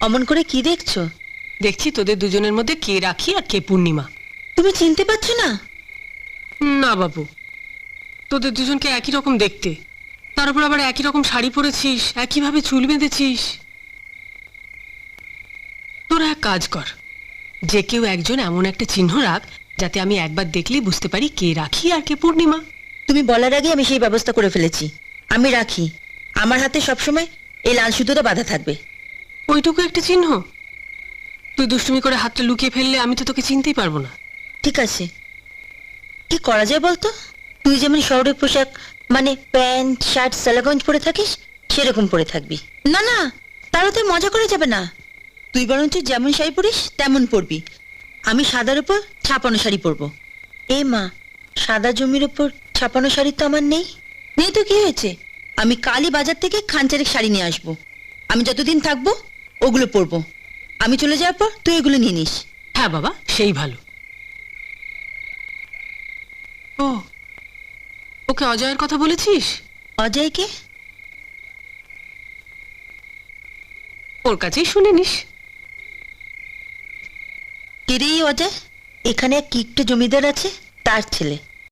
অমন করে কি দেখছ? দেখছি তোদের দুজনের মধ্যে কে রাখি আর কে পূর্ণিমা। তুমি চিনতে পারছ না? না বাবু তোদের দুজনকে একই রকম দেখতে। তার উপর আবার একই রকম শাড়ি পরেছিস একইভাবে চুল বেঁধেছিস। তোরা এক কাজ কর যে কেউ একজন এমন একটা চিহ্ন রাখ যাতে আমি একবার দেখলেই বুঝতে পারি কে রাখি আর কে পূর্ণিমা। তুমি বলার আগে আমি সেই ব্যবস্থা করে ফেলেছি। আমি রাখি। আমার হাতে সবসময় এই লাল সুতোটা বাঁধা থাকবে। ওইটুকু একটা চিহ্ন? তুই দুষ্টুমি করে হাতটা লুকিয়ে ফেললে আমি তো তোকে চিনতেই পারব না। ঠিক আছে। কি করা যায় বলতো? তুই যেমন শহরের পোশাক মানে প্যান্ট শার্ট সালাগঞ্জ পরে থাকিস সেরকম পরে থাকবি। না না তারা তো মজা করে যাবে না। তুই বরঞ্চ যেমন শাড়ি পরিস তেমন পরবি। আমি সাদার উপর ছাপানো শাড়ি পরবো। এ মা সাদা জমির উপর ছাপানো শাড়ি তো আমার নেই। নেই তো কি হয়েছে? আমি কালই বাজার থেকে খানচারেক শাড়ি নিয়ে আসব। আমি যতদিন থাকব ওগুলো পরবো। আমি চলে যাওয়ার পর তুই এগুলো নিয়ে নিস। হ্যাঁ বাবা সেই ভালো। ও ওকে অজয়ের কথা বলেছিস? অজয়কে? ওর কাছেই শুনে নিস। কেরে অজয় এখানে এক কিকটে জমিদার আছে তার ছেলে।